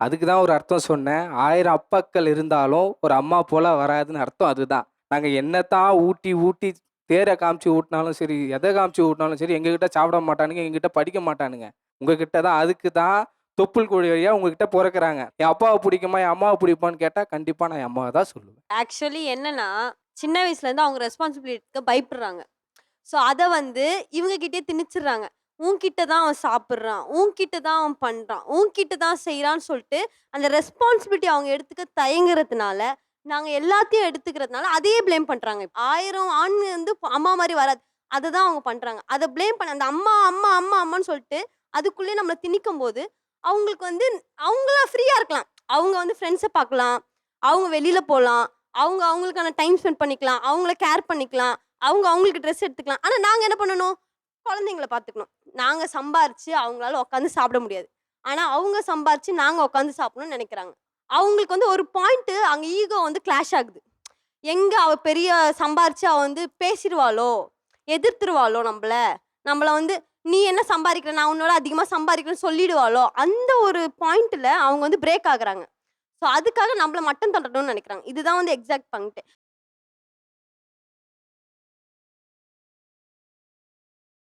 அதுக்கு தான் ஒரு அர்த்தம் சொன்னேன். ஆயிரம் அப்பாக்கள் இருந்தாலும், ஒரு அம்மா போல வராதுன்னு அர்த்தம் அதுதான். நாங்கள் என்னத்தான் ஊட்டி, ஊட்டி தேரை காமிச்சு ஊட்டினாலும் சரி, எதை காமிச்சு ஊட்டினாலும் சரி, எங்ககிட்ட சாப்பிட மாட்டானுங்க, எங்ககிட்ட படிக்க மாட்டானுங்க. உங்ககிட்ட தான் அதுக்கு தான் தொப்புள் கொடி வழியாக உங்ககிட்ட பிறக்கிறாங்க என் அப்பாவை பிடிக்குமா, என் அம்மாவை பிடிப்பான்னு கேட்டால் கண்டிப்பாக நான் என் அம்மாவை தான் சொல்லுவேன். ஆக்சுவலி என்னன்னா, சின்ன வயசுலேருந்து அவங்க ரெஸ்பான்சிபிலிட்டிக்கு பயப்படுறாங்க. ஸோ அதை வந்து இவங்க திணிச்சிடுறாங்க. உன்கிட்ட தான் அவன் சாப்பிட்றான் உன்கிட்ட தான் அவன் பண்ணுறான் உன்கிட்ட தான் செய்கிறான்னு சொல்லிட்டு, அந்த ரெஸ்பான்சிபிலிட்டி அவங்க எடுத்துக்க தயங்குறதுனால, நாங்கள் எல்லாத்தையும் எடுத்துக்கிறதுனால, அதையே ப்ளேம் பண்ணுறாங்க ஆயிரம் ஆண் வந்து அம்மா மாதிரி வராது. அதை தான் அவங்க பண்ணுறாங்க அதை ப்ளேம் பண்ண அந்த அம்மா, அம்மா, அம்மா, அம்மான்னு சொல்லிட்டு, அதுக்குள்ளேயே திணிக்கும் திணிக்கும்போது, அவங்களுக்கு வந்து அவங்களா ஃப்ரீயாக இருக்கலாம். அவங்க வந்து ஃப்ரெண்ட்ஸை பார்க்கலாம், அவங்க வெளியில் போகலாம் அவங்க அவங்களுக்கான டைம் ஸ்பெண்ட் பண்ணிக்கலாம், அவங்கள கேர் பண்ணிக்கலாம், அவங்க அவங்களுக்கு ட்ரெஸ் எடுத்துக்கலாம். ஆனால் நாங்கள் என்ன பண்ணணும்? குழந்தைங்கள பார்த்துக்கணும். நாங்கள் சம்பாரித்து அவங்களால உட்காந்து சாப்பிட முடியாது. ஆனால் அவங்க சம்பாரித்து நாங்கள் உட்காந்து சாப்பிடணும்னு நினைக்கிறாங்க அவங்களுக்கு வந்து ஒரு பாயிண்ட்டு அங்கே ஈகோ வந்து கிளாஷ் ஆகுது. எங்கே அவள் பெரிய சம்பாரித்து அவள் வந்து பேசிடுவாளோ எதிர்த்துருவாளோ நம்மளை நம்மள வந்து நீ என்ன சம்பாதிக்கிற நான் உன்னோட அதிகமாக சம்பாதிக்கிறேன்னு சொல்லிடுவாளோ, அந்த ஒரு பாயிண்ட்டில் அவங்க வந்து பிரேக் ஆகுறாங்க. ஸோ அதுக்காக நம்மளை மட்டும் தட்டணும்னு நினைக்கிறாங்க இதுதான் வந்து எக்ஸாக்ட் பண்ணிட்டு